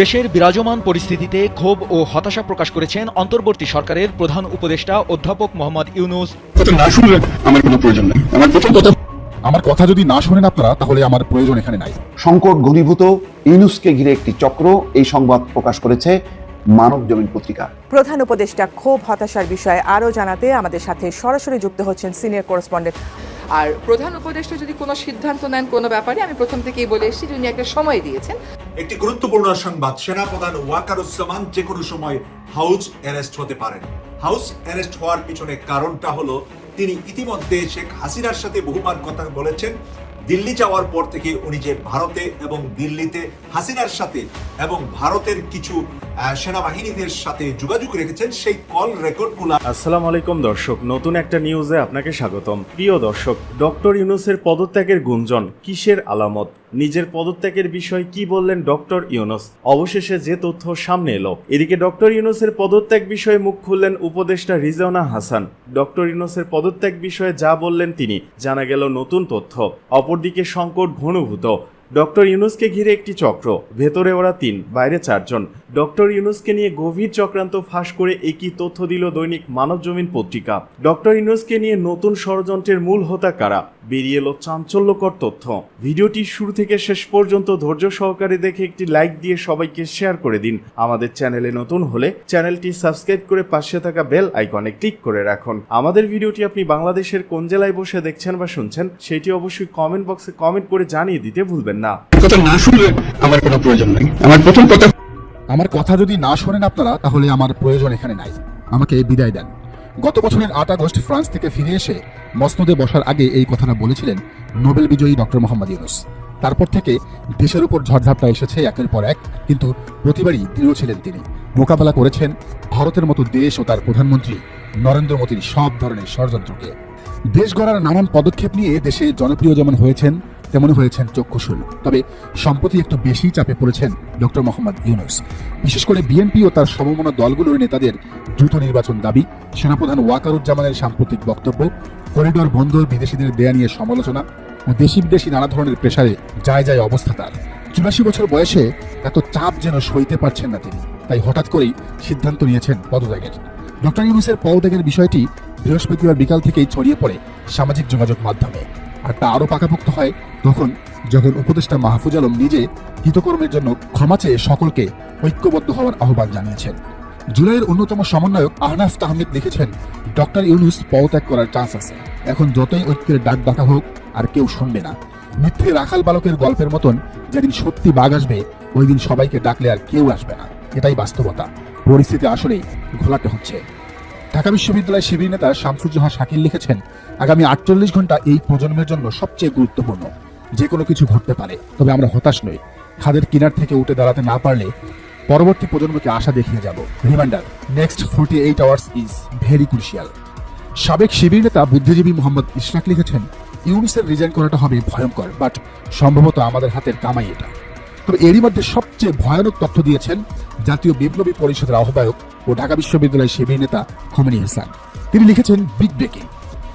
দেশের বিরাজমান পরিস্থিতিতে ক্ষোভ ও হতাশা প্রকাশ করেছেন অন্তর্বর্তী সরকারের প্রধান উপদেষ্টা অধ্যাপক মোহাম্মদ ইউনুস। না শুনলেন আমার কোনো প্রয়োজন নেই। আমার প্রথম কথা আমার কথা যদি না শোনেন আপনারা তাহলে আমার প্রয়োজন এখানে নাই। সংকট ঘনীভূত ইউনুসকে ঘিরে একটি চক্র এই সংবাদ প্রকাশ করেছে মানব জমিন পত্রিকা। প্রধান উপদেষ্টা ক্ষোভ হতাশার বিষয়ে আরও জানাতে আমাদের সাথে সরাসরি যুক্ত হচ্ছেন সিনিয়র করেসপন্ডেন্ট। আর প্রধান উপদেষ্টা যদি কোনো সিদ্ধান্ত নেন কোনো ব্যাপারে আমি প্রথম থেকেই বলে এসেছি যে উনি একটা সময় দিয়েছেন। একটি গুরুত্বপূর্ণ সংবাদ সেনাপ্রধান ওয়াকারুজ্জামান যে কোনো সময় হাউস অ্যারেস্ট হতে পারেন। হাউস অ্যারেস্ট হওয়ার পিছনে কারণটা হলো তিনি ইতিমধ্যে শেখ হাসিনার সাথে বহুবার কথা বলেছেন। দিল্লি যাওয়ার পর থেকে উনি যে ভারতে এবং দিল্লিতে হাসিনার সাথে এবং ভারতের কিছু সেনাবাহিনীদের সাথে যোগাযোগ রেখেছেন, সেই কল রেকর্ডগুলো আসসালামু আলাইকুম দর্শক, নতুন একটা নিউজে আপনাকে স্বাগতম। প্রিয় দর্শক, ডক্টর ইউনুসের পদত্যাগের গুঞ্জন কিসের আলামত? নিজের পদত্যাগের বিষয়ে কি বললেন ডক্টর ইউনুস? অবশেষে যে তথ্য সামনে এলো। এদিকে ডক্টর ইউনুসের পদত্যাগ বিষয়ে মুখ খুললেন উপদেষ্টা রিজওয়ানা হাসান। ডক্টর ইউনুসের পদত্যাগ বিষয়ে যা বললেন তিনি, জানা গেল নতুন তথ্য। অপরদিকে সংকট ঘনীভূত। ডক্টর ইউনুসকে ঘিরে একটি চক্র। ভেতরে ওরা তিন, বাইরে চারজন। ডক্টর ইউনুসকে নিয়ে গভীর চক্রান্ত ফাঁস করে একই তথ্য দিল দৈনিক মানব জমিন পত্রিকা। ডক্টর ইউনুসকে নিয়ে নতুন ষড়যন্ত্রের মূল হোতা কারা? বেরিয়ে এলো চাঞ্চল্যকর তথ্য। ভিডিওটি শুরু থেকে শেষ পর্যন্ত ধৈর্য সহকারে দেখে একটি লাইক দিয়ে সবাইকে শেয়ার করে দিন। আমাদের চ্যানেলে নতুন হলে চ্যানেলটি সাবস্ক্রাইব করে পাশে থাকা বেল আইকনে ক্লিক করে রাখুন। আমাদের ভিডিওটি আপনি বাংলাদেশের কোন জেলায় বসে দেখছেন বা শুনছেন সেটি অবশ্যই কমেন্ট বক্সে কমেন্ট করে জানিয়ে দিতে ভুলবেন না। কথা না শুনলে আমার কোনো প্রয়োজন নেই। আমার প্রথম কথা আমার কথা যদি না শোনেন আপনারা তাহলে আমার প্রয়োজন এখানে নাই। আমাকে বিদায় দেন। গত বছরের আট আগস্ট ফ্রান্স থেকে ফিরে এসে মসনদে বসার আগে এই কথাটা বলেছিলেন নোবেল বিজয়ী ডক্টর মোহাম্মদ ইউনুস। তারপর থেকে দেশের উপর ঝড়ঝাপটা এসেছে একের পর এক, কিন্তু প্রতিবারই দৃঢ় ছিলেন তিনি। মোকাবেলা করেছেন ভারতের মতো দেশ ও তার প্রধানমন্ত্রী নরেন্দ্র মোদীর সব ধরনের ষড়যন্ত্রকে। দেশ গড়ার নানান পদক্ষেপ নিয়ে দেশে জনপ্রিয় যেমন হয়েছেন তেমনই হয়েছেন চক্ষুশূল। তবে সম্প্রতি একটু বেশি চাপে পড়েছেন ডক্টর মোহাম্মদ ইউনুস। বিশেষ করে বিএনপি ও তার সমমনা দলগুলোর নেতাদের দ্রুত নির্বাচন দাবি, সেনাপ্রধান ওয়াকারুজ্জামানের সাম্প্রতিক বক্তব্য, করিডোর বন্ধ, বিদেশিদের দেয়া নিয়ে সমালোচনা ও দেশি বিদেশি নানা ধরনের প্রেসারে যায় যায় অবস্থা তার। চুরাশি বছর বয়সে এত চাপ যেন সইতে পারছেন না তিনি, তাই হঠাৎ করেই সিদ্ধান্ত নিয়েছেন পদত্যাগের। ডক্টর ইউনুসের পদত্যাগের বিষয়টি বৃহস্পতিবার বিকাল থেকেই ছড়িয়ে পড়ে সামাজিক যোগাযোগ মাধ্যমে। আর তা আরও পাকাপোক্ত হয় তখন যখন উপদেষ্টা মাহফুজ আলম নিজে হিতকর্মের জন্য ক্ষমা চেয়ে সকলকে ঐক্যবদ্ধ হওয়ার আহ্বান জানিয়েছেন। জুলাইয়ের অন্যতম সমন্বয়ক আহনাফ তাহমিদ লিখেছেন, ডক্টর ইউনুস পদত্যাগ করার চান্স আছে। এখন যতই ঐক্যের ডাক ডাকা হোক, আর কেউ শুনবে না। মিথ্যে রাখাল বালকের গল্পের মতন যেদিন সত্যি বাঘ আসবে, ওই দিন সবাইকে ডাকলে আর কেউ আসবে না। এটাই বাস্তবতা। পরিস্থিতি আসলেই ঘোলাটে হচ্ছে। ঢাকা বিশ্ববিদ্যালয় শিবির নেতা শামসুজ্জোহা শাকিল লিখেছেন, আগামী আটচল্লিশ ঘণ্টা এই প্রজন্মের জন্য সবচেয়ে গুরুত্বপূর্ণ যে কোনো কিছু ঘটতে পারে। তবে আমরা হতাশ নই। খাদের কিনার থেকে উঠে দাঁড়াতে না পারলে পরবর্তী প্রজন্মকে আশা দেখিয়ে যাব। Reminder next forty eight hours is very crucial সাবেক শিবির নেতা বুদ্ধিজীবী মোহাম্মদ ইশরাক লিখেছেন, ইউনিসের রিজাইন করাটা হবে ভয়ঙ্কর বাট সম্ভবত আমাদের হাতের কামাই এটা। তবে এরই মধ্যে সবচেয়ে ভয়ানক তথ্য দিয়েছেন জাতীয় বিপ্লবী পরিষদের আহ্বায়ক ও ঢাকা বিশ্ববিদ্যালয়ের শিবির নেতা খোমেনি হাসান। তিনি লিখেছেন, বিগ ব্রেকিং।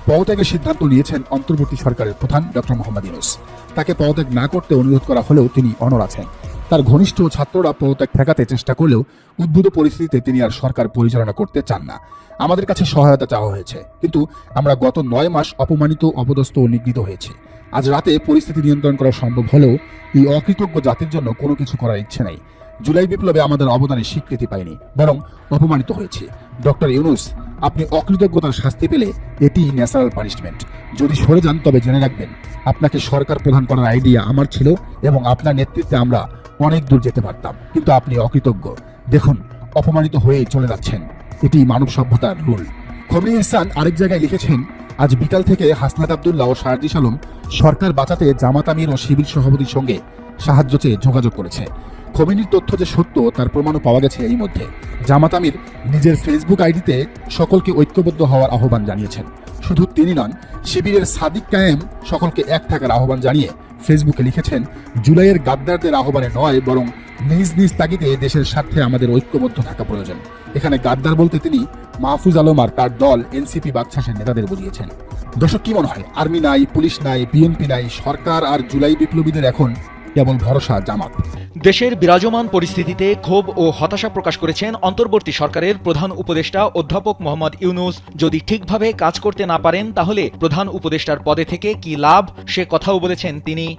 পদত্যাগের সিদ্ধান্ত নিয়েছেন অন্তর্বর্তী সরকারের প্রধান ডক্টর মোহাম্মদ ইউনুস। তাকে পদত্যাগ না করতে অনুরোধ করা হলেও তিনি অনর আছেন। তার ঘনিষ্ঠ ছাত্ররা পদত্যাগ ঠেকাতে চেষ্টা করলেও উদ্ভূত পরিস্থিতিতে তিনি আর সরকার পরিচালনা করতে চান না। আমাদের কাছে সহায়তা চাওয়া হয়েছে। কিন্তু আমরা গত নয় মাস অপমানিত, অপদস্থ ও নিগৃহীত হয়েছি। আজ রাতে পরিস্থিতি নিয়ন্ত্রণ করা সম্ভব হলেও এই অকৃতজ্ঞ জাতির জন্য কোনো কিছু করার ইচ্ছে নেই। জুলাই বিপ্লবে আমাদের অবদানের স্বীকৃতি পাইনি বরং অপমানিত হয়েছে। ডক্টর ইউনুস, আপনি অকৃতজ্ঞতার শাস্তি পেলে এটি ন্যাচারাল পানিশমেন্ট। যদি সরে যান, তবে জেনে রাখবেন, আপনাকে সরকার প্রধান করার আইডিয়া আমার ছিল এবং আপনার নেতৃত্বে আমরা অনেক দূর যেতে পারতাম, কিন্তু আপনি অকৃতজ্ঞ। দেখুন, অপমানিত হয়েই চলে যাচ্ছেন। এটি মানব সভ্যতার রুল। খমিনী ইহসান আরেক জায়গায় লিখেছেন, আজ বিকাল থেকে হাসনাত আবদুল্লাহ ও শারজিস আলম সরকার বাঁচাতে জামাত আমির ও শিবির সভাপতির সঙ্গে সাহায্য চেয়ে যোগাযোগ করেছে। খমিনির তথ্য যে সত্য, তার প্রমাণও পাওয়া গেছে এই মধ্যে। জামাত আমির নিজের ফেসবুক আইডিতে সকলকে ঐক্যবদ্ধ হওয়ার আহ্বান জানিয়েছেন। শুধু তিনি নন, শিবিরের সাদিক কায়েম সকলকে এক থাকার আহ্বান জানিয়ে ফেসবুকে লিখেছেন, জুলাইয়ের গাদ্দারদের আহ্বানে নয়, বরং নিজ নিজ তাগিদে দেশের স্বার্থে আমাদের ঐক্যবদ্ধ থাকা প্রয়োজন। এখানে গাদ্দার বলতে তিনি মাহফুজ আলম আর তার দল এনসিপি বাকশাসের নেতাদের বুঝিয়েছেন। দর্শক, কি মনে হয়? আর্মি নাই, পুলিশ নাই, বিএনপি নাই, সরকার আর জুলাই বিপ্লবীদের এখন কেবল ভরসা জামাত। দেশের বিরাজমান পরিস্থিতিতে ক্ষোভ ও হতাশা প্রকাশ করেছেন অন্তর্বর্তী সরকারের প্রধান উপদেষ্টা অধ্যাপক মোহাম্মদ ইউনুস। যদি ঠিকভাবে কাজ করতে না পারেন, তাহলে প্রধান উপদেষ্টার পদে থেকে কি লাভ? সে কথাও বলেছেন তিনি।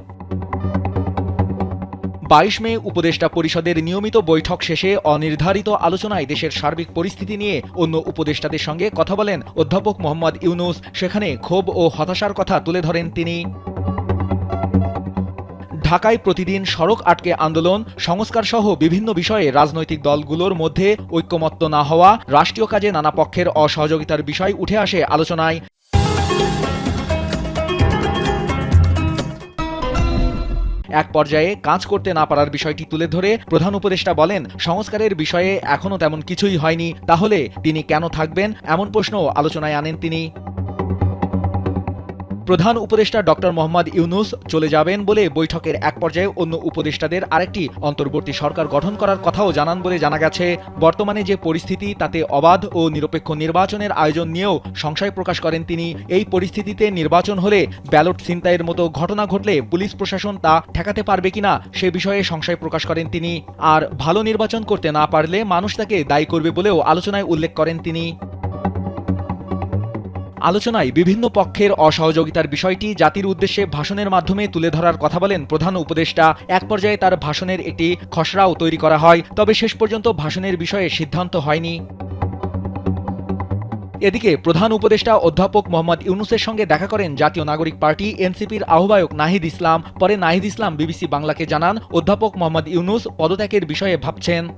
বাইশ মে উপদেষ্টা পরিষদের নিয়মিত বৈঠক শেষে অনির্ধারিত আলোচনায় দেশের সার্বিক পরিস্থিতি নিয়ে অন্য উপদেষ্টাদের সঙ্গে কথা বলেন অধ্যাপক মোহাম্মদ ইউনুস। সেখানে ক্ষোভ ও হতাশার কথা তুলে ধরেন তিনি। ঢাকায় প্রতিদিন সড়ক আটকে আন্দোলন সংস্কার সহ বিভিন্ন বিষয়ে রাজনৈতিক দলগুলোর মধ্যে ঐক্যমত্য না হওয়া, রাষ্ট্রীয় কাজে নানা পক্ষের অসহযোগিতার বিষয় উঠে আসে আলোচনায়। এক পর্যায়ে কাজ করতে না পারার বিষয়টি তুলে ধরে প্রধান উপদেষ্টা বলেন, সংস্কারের বিষয়ে এখনও তেমন কিছুই হয়নি, তাহলে তিনি কেন থাকবেন? এমন প্রশ্ন আলোচনায় আনেন তিনি। প্রধান উপদেষ্টা ডক্টর মোহাম্মদ ইউনুস চলে যাবেন বলে বৈঠকের এক পর্যায়ে অন্য উপদেষ্টাদের আরেকটি অন্তর্বর্তী সরকার গঠন করার কথাও জানান বলে জানা গেছে। বর্তমানে যে পরিস্থিতি, তাতে অবাধ ও নিরপেক্ষ নির্বাচনের আয়োজন নিয়েও সংশয় প্রকাশ করেন তিনি। এই পরিস্থিতিতে নির্বাচন হলে ব্যালট ছিনতাইয়ের মতো ঘটনা ঘটলে পুলিশ প্রশাসন তা ঠেকাতে পারবে কিনা সে বিষয়ে সংশয় প্রকাশ করেন তিনি। আর ভালো নির্বাচন করতে না পারলে মানুষ তাকে দায়ী করবে বলেও আলোচনায় উল্লেখ করেন তিনি। আলোচনায় বিভিন্ন পক্ষের অসহযোগিতার বিষয়টি জাতির উদ্দেশ্যে ভাষণের মাধ্যমে তুলে ধরার কথা বলেন প্রধান উপদেষ্টা। এক পর্যায়ে তার ভাষণের একটি খসড়াও তৈরি করা হয়, তবে শেষ পর্যন্ত ভাষণের বিষয়ে সিদ্ধান্ত হয়নি। এদিকে প্রধান উপদেষ্টা অধ্যাপক মোহাম্মদ ইউনুসের সঙ্গে দেখা করেন জাতীয় নাগরিক পার্টি এনসিপির আহ্বায়ক নাহিদ ইসলাম। পরে নাহিদ ইসলাম বিবিসি বাংলাকে জানান, অধ্যাপক মোহাম্মদ ইউনুস পদত্যাগের বিষয়ে ভাবছেন।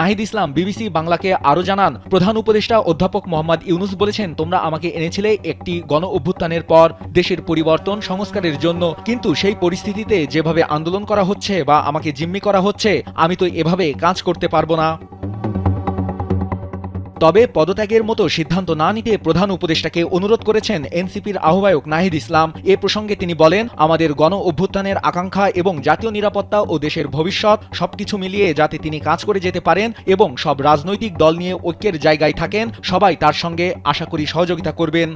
নাহিদ ইসলাম, বিবিসি বাংলাকে আরও জানান। প্রধান উপদেষ্টা অধ্যাপক মোহাম্মদ ইউনুস বলেছেন, তোমরা আমাকে এনেছিলে একটি গণ অভ্যুত্থানের পর দেশের পরিবর্তন সংস্কারের জন্য। কিন্তু সেই পরিস্থিতিতে যেভাবে আন্দোলন করা হচ্ছে বা আমাকে জিম্মি করা হচ্ছে, আমি তো এভাবে কাজ করতে পারব না। তবে পদত্যাগের মতো সিদ্ধান্ত না নিতে প্রধান উপদেষ্টাকে অনুরোধ করেছেন এনসিপির আহ্বায়ক নাহিদ ইসলাম। এ প্রসঙ্গে তিনি বলেন, আমাদের গণ অভ্যুত্থানের আকাঙ্ক্ষা এবং জাতীয় নিরাপত্তা ও দেশের ভবিষ্যৎ সবকিছু মিলিয়ে যাতে তিনি কাজ করে যেতে পারেন এবং সব রাজনৈতিক দল নিয়ে ঐক্যের জায়গায় থাকেন, সবাই তার সঙ্গে আশা করি সহযোগিতা করবেন।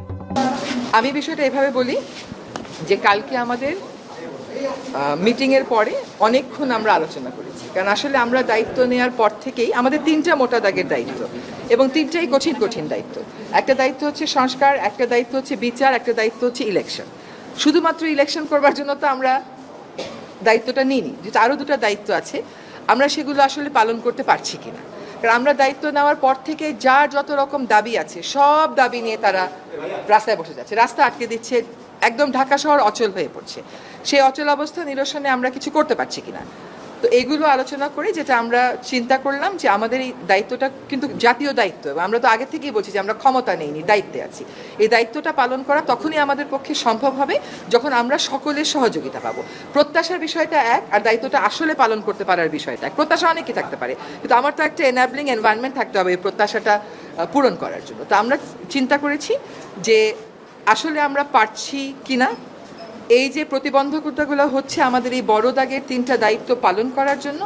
আমি বিষয়টা এভাবে বলি যে কালকে আমাদের মিটিংয়ের পরে অনেকক্ষণ আমরা আলোচনা করেছি। কারণ আসলে আমরা দায়িত্ব নেওয়ার পর থেকেই আমাদের তিনটা মোটা দাগের দায়িত্ব এবং তিনটাই কঠিন কঠিন দায়িত্ব। একটা দায়িত্ব হচ্ছে সংস্কার, একটা দায়িত্ব হচ্ছে বিচার, একটা দায়িত্ব হচ্ছে ইলেকশন শুধুমাত্র ইলেকশন করবার জন্য তো আমরা দায়িত্বটা নিইনি যেটা আরও দুটো দায়িত্ব আছে। আমরা সেগুলো আসলে পালন করতে পারছি কিনা। কারণ আমরা দায়িত্ব নেওয়ার পর থেকে যার যত রকম দাবি আছে, সব দাবি নিয়ে তারা রাস্তায় বসে যাচ্ছে। রাস্তা আটকে দিচ্ছে একদম ঢাকা শহর অচল হয়ে পড়ছে। সেই অচল অবস্থা নিরসনে আমরা কিছু করতে পারছি কিনা? তো এগুলো আলোচনা করে যেটা আমরা চিন্তা করলাম যে আমাদের এই দায়িত্বটা কিন্তু জাতীয় দায়িত্ব এবং আমরা তো আগে থেকেই বলছি যে আমরা ক্ষমতা নেইনি, দায়িত্বে আছি। এই দায়িত্বটা পালন করা তখনই আমাদের পক্ষে সম্ভব হবে যখন আমরা সকলের সহযোগিতা পাবো। প্রত্যাশার বিষয়টা এক আর দায়িত্বটা আসলে পালন করতে পারার বিষয়টা এক। প্রত্যাশা অনেকই থাকতে পারে, কিন্তু আমার তো একটা এনাবলিং এনভায়রনমেন্ট থাকতে হবে এই প্রত্যাশাটা পূরণ করার জন্য। তো আমরা চিন্তা করেছি যে আসলে আমরা পারছি কি না এই যে প্রতিবন্ধকতাগুলো হচ্ছে আমাদের এই বড় দাগের তিনটা দায়িত্ব পালন করার জন্য,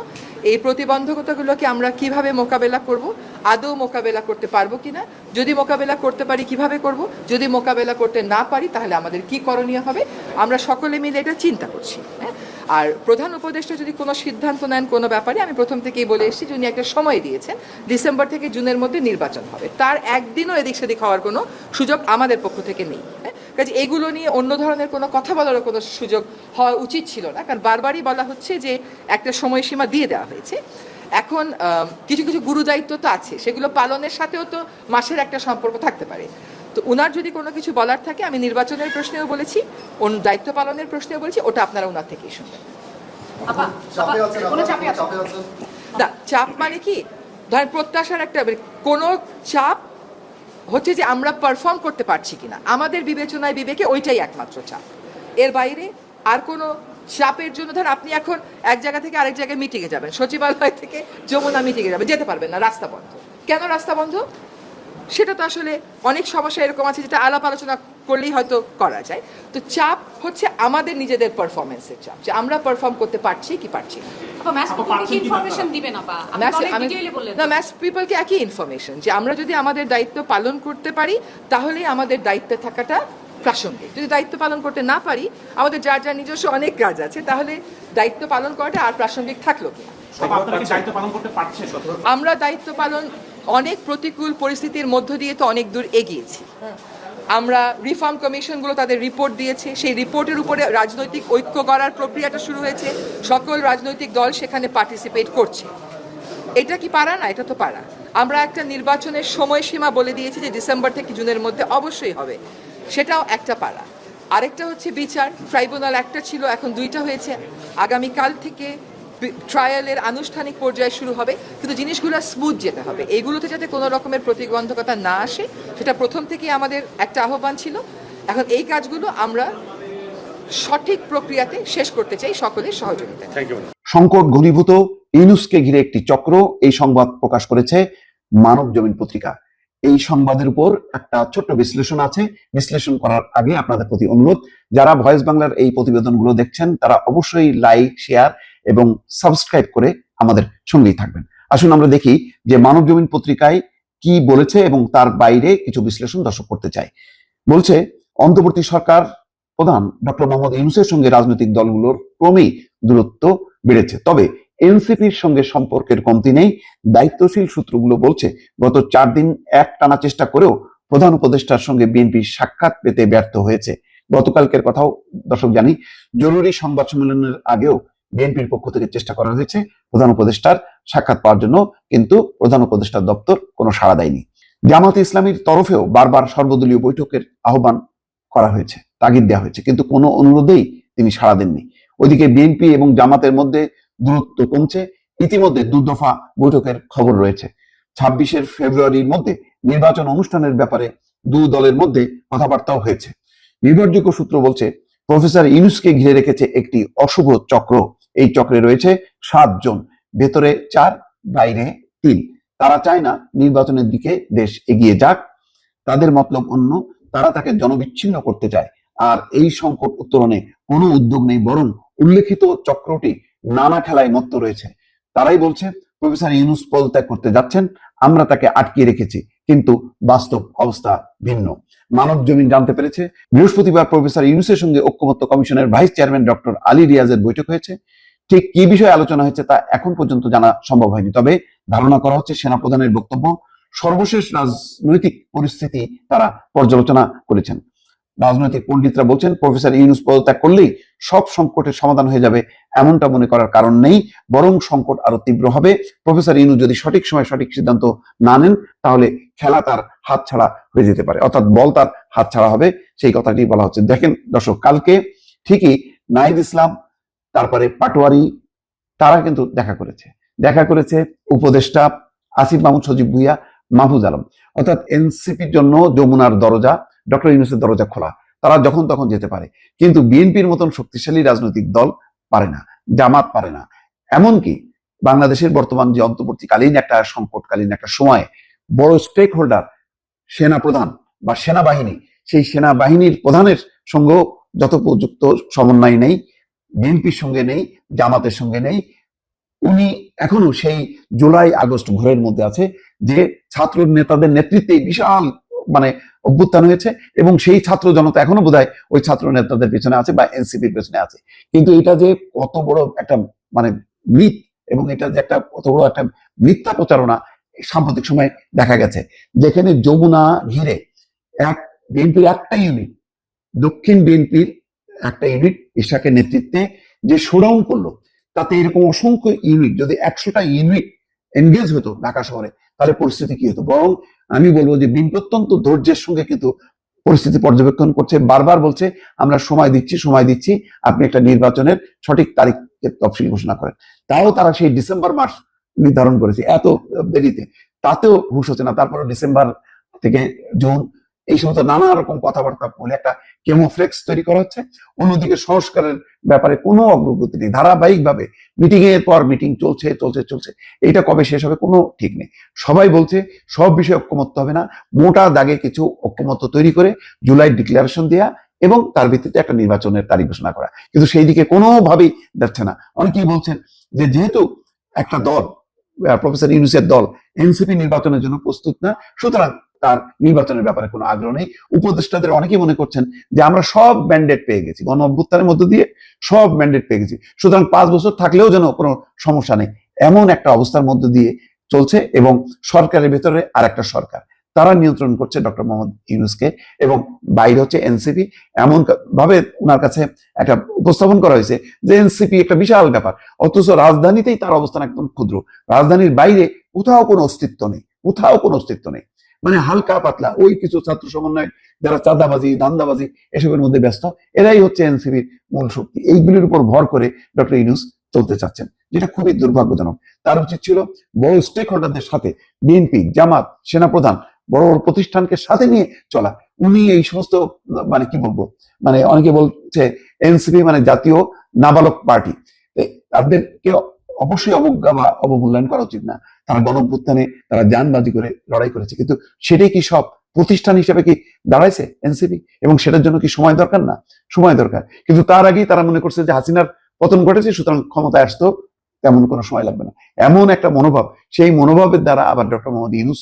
এই প্রতিবন্ধকতাগুলোকে আমরা কীভাবে মোকাবেলা করব? আদৌ মোকাবেলা করতে পারব কিনা? যদি মোকাবেলা করতে পারি, কীভাবে করব? যদি মোকাবেলা করতে না পারি, তাহলে আমাদের কি করণীয় হবে? আমরা সকলে মিলে এটা চিন্তা করছি হ্যাঁ? আর প্রধান উপদেষ্টা যদি কোনো সিদ্ধান্ত নেন কোনো ব্যাপারে, আমি প্রথম থেকেই বলে এসেছি যে উনি একটা সময় দিয়েছেন। ডিসেম্বর থেকে জুনের মধ্যে নির্বাচন হবে। তার একদিনও এদিক সেদিক হওয়ার কোনো সুযোগ আমাদের পক্ষ থেকে নেই হ্যাঁ? কাজে এগুলো নিয়ে অন্য ধরনের কোনো কথা বলারও কোনো সুযোগ হওয়া উচিত ছিল না। কারণ বারবারই বলা হচ্ছে যে একটা সময়সীমা দিয়ে দেওয়া হয়েছে। এখন কিছু কিছু গুরু দায়িত্ব তো আছে সেগুলো পালনের সাথেও তো মাসের একটা সম্পর্ক থাকতে পারে। তো ওনার যদি কোনো কিছু বলার থাকে আমি নির্বাচনের প্রশ্নেও বলেছি ওন দায়িত্ব পালনের প্রশ্নেও বলেছি ওটা আপনারা ওনার থেকেই শুনবেন। না চাপ মানে কি? ধরেন প্রত্যাশার একটা মানে কোনো চাপ হচ্ছে যে আমরা পারফর্ম করতে পারছি কিনা। আমাদের বিবেচনায় বিবেকে ওইটাই একমাত্র চাপ। এর বাইরে আর কোনো চাপের জন্য ধর আপনি এখন এক জায়গা থেকে আরেক জায়গায় মিটিংয়ে যাবেন সচিবালয় থেকে যমুনা মিটিংয়ে যাবেন যেতে পারবেন না রাস্তা বন্ধ। কেন রাস্তা বন্ধ? সেটা তো আসলে অনেক সমস্যা এরকম আছে যেটা আলাপ আলোচনা করলেই হয়তো করা যায়। তো চাপ হচ্ছে আমাদের নিজেদের পারফরমেন্সের চাপ যে আমরা পারফর্ম করতে পারছি কি পারছি না। ম্যাচ পিপলকে একই ইনফরমেশন যে আমরা যদি আমাদের দায়িত্ব পালন করতে পারি তাহলেই আমাদের দায়িত্বে থাকাটা প্রাসঙ্গিক। যদি দায়িত্ব পালন করতে না পারি আমাদের যার যার নিজস্ব অনেক কাজ আছে তাহলে দায়িত্ব পালন করাটা আর প্রাসঙ্গিক থাকল কি? আমরা দায়িত্ব পালন অনেক প্রতিকূল পরিস্থিতির মধ্য দিয়ে তো অনেক দূর এগিয়েছি। আমরা রিফর্ম কমিশনগুলো তাদের রিপোর্ট দিয়েছে সেই রিপোর্টের উপরে রাজনৈতিক ঐক্য করার প্রক্রিয়াটা শুরু হয়েছে সকল রাজনৈতিক দল সেখানে পার্টিসিপেট করছে। এটা কি পারা না? এটা তো পারা। আমরা একটা নির্বাচনের সময়সীমা বলে দিয়েছি যে ডিসেম্বর থেকে জুনের মধ্যে অবশ্যই হবে। সেটাও একটা পাড়া। আরেকটা হচ্ছে বিচার। ট্রাইব্যুনাল একটা ছিল এখন দুইটা হয়েছে। আগামীকাল থেকে ট্রায়ালের আনুষ্ঠানিক পর্যায়ে শুরু হবে কিন্তু জিনিসগুলো স্মুথ যেতে হবে। এগুলোতে যাতে কোনো রকমের প্রতিবন্ধকতা না আসে সেটা প্রথম থেকেই আমাদের একটা আহ্বান ছিল। এখন এই কাজগুলো আমরা সঠিক প্রক্রিয়াতে শেষ করতে চাই সকলের সহযোগিতা। সংকট ঘনীভূত ইউনুসকে ঘিরে একটি চক্র এই সংবাদ প্রকাশ করেছে মানব জমিন পত্রিকা। এই সংবাদের উপর একটা ছোট্ট বিশ্লেষণ আছে। বিশ্লেষণ করার আগে আপনাদের প্রতি অনুরোধ, যারা ভয়েস বাংলার এই প্রতিবেদনগুলো দেখছেন, তারা অবশ্যই লাইক, শেয়ার এবং সাবস্ক্রাইব করে আমাদের সঙ্গেই থাকবেন। আসুন আমরা দেখি যে মানব জমিন পত্রিকায় কি বলেছে এবং তার বাইরে কিছু বিশ্লেষণ দর্শক করতে চাই। বলছে, অন্তর্বর্তী সরকার প্রধান ডক্টর মোহাম্মদ ইউনুসের সঙ্গে রাজনৈতিক দলগুলোর ক্রমেই দূরত্ব বেড়েছে। তবে এনসিপির সঙ্গে সম্পর্কের কমতি নেই। দায়িত্বশীল সূত্রগুলো বলছে, গত চার দিন এক টানা চেষ্টা করেও প্রধান উপদেষ্টার সঙ্গে বিএনপির সাক্ষাৎ পেতে ব্যর্থ হয়েছে। গতকালকের কথাও দর্শক জানি, জরুরি সংবাদ সম্মেলনের আগেও বিএনপির পক্ষ থেকে চেষ্টা করা হয়েছে প্রধান উপদেষ্টার সাক্ষাৎ পাওয়ার জন্য, কিন্তু প্রধান উপদেষ্টার দপ্তর কোনো সাড়া দেয়নি। জামাত ইসলামীর তরফেও বারবার সর্বদলীয় বৈঠকের আহ্বান করা হয়েছে, তাগিদ দেওয়া হয়েছে, কিন্তু কোনো অনুরোধেই তিনি সাড়া দেননি। ওইদিকে বিএনপি এবং জামাতের মধ্যে দূরত্ব কমছে। ইতিমধ্যে দুদফা বৈঠকের খবর রয়েছে। ছাব্বিশের ফেব্রুয়ারির মধ্যে নির্বাচন অনুষ্ঠানের ব্যাপারে দু দলের মধ্যে কথাবার্তাও হয়েছে। নির্ভরযোগ্য সূত্র বলছে, প্রফেসর ইউনুসকে ঘিরে রেখেছে একটি অশুভ চক্র। এই চক্রে রয়েছে সাতজন ভেতরে চার, বাইরে তিন। তারা চায় না নির্বাচনের দিকে দেশ এগিয়ে যাক। তাদের মতলব অন্য, তারা তাকে জনবিচ্ছিন্ন করতে চায়। আর এই সংকট উত্তরণে কোনো উদ্যোগ নেই, বরং উল্লেখিত চক্রটি নানা খেলায় মত্ত রয়েছে। তারাই বলছে, প্রফেসর ইউনুস পদত্যাগ করতে যাচ্ছেন, আমরা তাকে আটকিয়ে রেখেছি। কিন্তু বাস্তব অবস্থা ভিন্ন। মানব জমিন জানতে পেরেছে, বৃহস্পতিবার প্রফেসর ইউনুসের সঙ্গে ঐক্যমত্য কমিশনের ভাইস চেয়ারম্যান ডক্টর আলী রিয়াজের বৈঠক হয়েছে। ঠিক কি বিষয়ে আলোচনা হয়েছে তা এখন পর্যন্ত জানা সম্ভব হয়নি, তবে ধারণা করা হচ্ছে সেনাপ্রধানের বক্তব্য, সর্বশেষ রাজনৈতিক পরিস্থিতি তারা পর্যালোচনা করেছেন। রাজনৈতিক পণ্ডিতরা বলছেন, প্রফেসর ইউনুস পদত্যাগ করলেই সব সংকটের সমাধান হয়ে যাবে এমনটা মনে করার কারণ নেই, বরং সংকট আরও তীব্র হবে। প্রফেসর ইউনুস যদি সঠিক সময় সঠিক সিদ্ধান্ত না নেন, তাহলে খেলা তার হাত ছাড়া হয়ে যেতে পারে, অর্থাৎ বল তার হাত ছাড়া হবে। সেই কথাটি বলা হচ্ছে। দেখেন দর্শক, কালকে ঠিকই নাইদ ইসলাম, তারপরে পাটোয়ারি, তারা কিন্তু দেখা করেছে। দেখা করেছে উপদেষ্টা আসিফ মাহমুদ, সজীব ভুইয়া, মাহফুজ আলম। অর্থাৎ এনসিপির জন্য যমুনার দরজা, ডক্টর ইউনুসের দরজা খোলা। তারা যখন তখন যেতে পারে। কিন্তু বিএনপির মতন শক্তিশালী রাজনৈতিক দল পারে না, জামাত পারে না। এমনকি বাংলাদেশের বর্তমান যে অন্তর্বর্তীকালীন একটা সংকটকালীন একটা সময়ে, বড় স্টেক হোল্ডার সেনা প্রধান বা সেনাবাহিনী, সেই সেনাবাহিনীর প্রধানের সঙ্গেও যথোপযুক্ত সমন্বয় নেই, বিএনপির সঙ্গে নেই, জামাতের সঙ্গে নেই, উনি এখনও সেই জুলাই আগস্ট ঘরের মধ্যে আছে যে ছাত্র নেতাদের নেতৃত্বে বিশাল মানে অভ্যুত্থান হয়েছে এবং সেই ছাত্র জনতা এখনও বোধহয় ওই ছাত্র নেতাদের পেছনে আছে বা এনসিপির পেছনে আছে। কিন্তু এটা যে কত বড় একটা মানে মিথ এবং এটা যে একটা কত বড় একটা মিথ্যা প্রচারণা সাম্প্রতিক সময় দেখা গেছে। যেখানে যমুনা ঘিরে এক বিএনপির একটা ইউনিট দক্ষিণ বিএনপির একটা ইউনিট ইশাকের নেতৃত্বে যে শোডাউন করল, তাতে এরকম অসংখ্য ইউনিট যদি একশোটা ইউনিট এনগেজ হতো ঢাকা শহরে, তাহলে পরিস্থিতি কি হতো? বরং আমি বলব যে বিএনপি অত্যন্ত ধৈর্যের সঙ্গে কিন্তু পরিস্থিতি পর্যবেক্ষণ করছে, বারবার বলছে, আমরা সময় দিচ্ছি সময় দিচ্ছি, আপনি একটা নির্বাচনের সঠিক তারিখ তফসিল ঘোষণা করেন। তাও তারা সেই ডিসেম্বর মাস নির্ধারণ করেছে, এত দেরিতে। তাতেও হুশ হচ্ছে না। তারপরে ডিসেম্বর থেকে জুন, এই সমস্ত নানা রকম কথাবার্তা বলে একটা কেমোফ্লেক্স তৈরি করা হচ্ছে। অন্যদিকে সংস্কারের ব্যাপারে কোনো অগ্রগতি নেই। ধারাবাহিকভাবে মিটিং এর পর মিটিং চলছে চলছে চলছে। এটা কবে শেষ হবে কোনো ঠিক নেই। সবাই বলছে সব বিষয়ে ঐক্যমত্য হবে না। মোটা দাগে কিছু ঐক্যমত্য তৈরি করে জুলাই ডিক্লারেশন দেয়া এবং তার ভিত্তিতে একটা নির্বাচনের তারিখ ঘোষণা করা। কিন্তু সেই দিকে কোনোভাবেই যাচ্ছে না। অনেকেই বলছেন যে যেহেতু একটা দল প্রফেসর ইউনুসের দল এনসিপি নির্বাচনের জন্য প্রস্তুত না, সুতরাং তার নির্বাচনের ব্যাপারে কোনো আগ্রহ নেই। উপদেষ্টাদের অনেকেই মনে করছেন যে আমরা সব ম্যান্ডেট পেয়ে গেছি, গণ অভ্যুত্থানের মধ্য দিয়ে সব ম্যান্ডেট পেয়ে গেছি। সুতরাং পাঁচ বছর থাকলেও যেন কোনো সমস্যা নেই। এমন একটা অবস্থার মধ্য দিয়ে চলছে এবং সরকারের ভেতরে আর একটা সরকার। তারা নিয়ন্ত্রণ করছে ডক্টর মোহাম্মদ ইউনুসকে এবং বাইরে হচ্ছে এনসিপি। এমন ভাবে ওনার কাছে একটা উপস্থাপন করা হয়েছে যে এনসিপি একটা বিশাল ব্যাপার। অথচ রাজধানীতেই তার অবস্থান একদম ক্ষুদ্র। রাজধানীর বাইরে কোথাও কোনো অস্তিত্ব নেই, কোথাও কোনো অস্তিত্ব নেই। মানে হালকা পাতলা, ওই কিছু ছাত্র সমন্বয় যারা চাঁদাবাজি দান্দাবাজি এসবের মধ্যে ব্যস্ত, এরাই হচ্ছে এনসিপির মূল শক্তি। এইগুলির উপর ভর করে ডক্টর ইউনুস চলতে চাচ্ছেন, যেটা খুবই দুর্ভাগ্যজনক। তার উচিত ছিল বড় স্টেক হোল্ডারদের সাথে, বিএনপি, জামাত, সেনাপ্রধান, বড় বড় প্রতিষ্ঠানকে সাথে নিয়ে চলা। উনি এই সমস্ত মানে কি বলব মানে অনেকে বলছে এনসিপি মানে জাতীয় নাবালক পার্টি। তাদেরকে অবশ্যই অবজ্ঞা বা অবমূল্যায়ন করা উচিত না। তারা গণভ্যুত্থানে তারা যানবাজি করে লড়াই করেছে। কিন্তু সেটাই কি সব প্রতিষ্ঠান হিসেবে কি দাঁড়াইছে? এনসিপি? এবং সেটার জন্য কি সময় দরকার না? সময় দরকার। কিন্তু তার আগেই তারা মনে করছে যে হাসিনার পতন ঘটেছে, সুতরাং ক্ষমতায় আসতো, তেমন কোনো সময় লাগবে না। এমন একটা মনোভাব, সেই মনোভাবের দ্বারা আবার ডক্টর মোহাম্মদ ইউনুস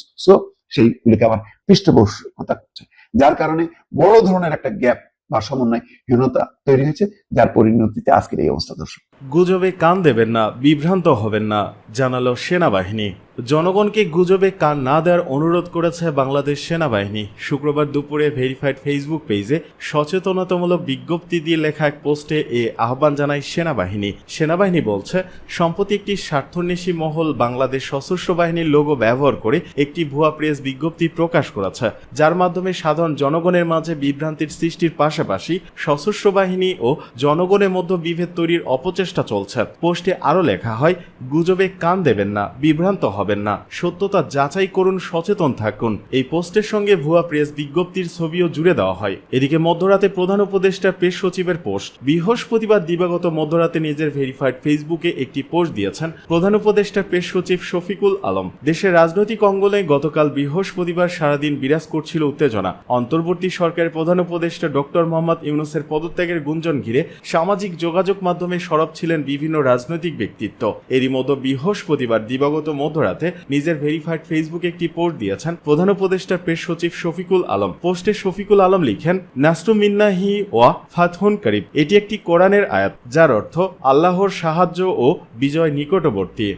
সেইগুলিকে আবার পৃষ্ঠপোষকতা করছে। যার কারণে বড় ধরনের একটা গ্যাপ বা সমন্বয় হীনতা তৈরি হয়েছে, যার পরিণতিতে আজকের এই অবস্থা দর্শক। গুজবে কান দেবেন না, বিভ্রান্ত হবেন না, জানালো সেনাবাহিনী। জনগণকে গুজবে কান না দেওয়ার অনুরোধ করেছে বাংলাদেশ সেনাবাহিনী। শুক্রবার দুপুরে ভেরিফাইড ফেসবুক পেজে সচেতনতামূলক বিজ্ঞপ্তি দিয়ে লেখা এক পোস্টে এ আহ্বান জানায় সেনাবাহিনী। সেনাবাহিনী বলছে, সম্প্রতি একটি স্বার্থন্বেষী মহল বাংলাদেশ সশস্ত্র বাহিনীর লোগো ব্যবহার করে একটি ভুয়া প্রেস বিজ্ঞপ্তি প্রকাশ করেছে, যার মাধ্যমে সাধারণ জনগণের মাঝে বিভ্রান্তির সৃষ্টির পাশাপাশি সশস্ত্র বাহিনী ও জনগণের মধ্যে বিভেদ তৈরির অপচেষ্টা চলছে। পোস্টে আরও লেখা হয়, গুজবে কান দেবেন না, বিভ্রান্ত হবেন না। সত্যতা যাচাই করুন, সচেতন থাকুন। এই পোস্টের সঙ্গে ভুয়া প্রেস বিজ্ঞপ্তির ছবিও জুড়ে দেওয়া হয়। এদিকে মধ্যরাতে প্রধান উপদেষ্টা, প্রেস সচিবের পোস্ট। বৃহস্পতিবার দিবাগত মধ্যরাতে নিজের ভেরিফাইড ফেসবুকে একটি পোস্ট দিয়েছেন প্রধান উপদেষ্টা, প্রেস সচিব শফিকুল আলম। দেশের রাজনৈতিক অঙ্গনে গতকাল বৃহস্পতিবার সারাদিন বিরাজ করছিল উত্তেজনা। অন্তর্বর্তী সরকারের প্রধান উপদেষ্টা ডক্টর মোহাম্মদ ইউনুসের পদত্যাগের গুঞ্জন ঘিরে সামাজিক যোগাযোগ মাধ্যমে সরব ছিলেন বিভিন্ন রাজনৈতিক ব্যক্তিত্ব। এরই মতো বৃহস্পতিবার দিবাগত মধ্যরাতে নিজের ভেরিফাইড ফেসবুকে একটি পোস্ট দিয়েছেন প্রধান উপদেষ্টার প্রেস সচিব শফিকুল আলম। পোস্টে শফিকুল আলম লিখেন নাস্টু মিন্নাহি ওয়া ফাতহুন করিব এটি একটি কোরআনের আয়াত, যার অর্থ আল্লাহর সাহায্য ও বিজয় নিকটবর্তী।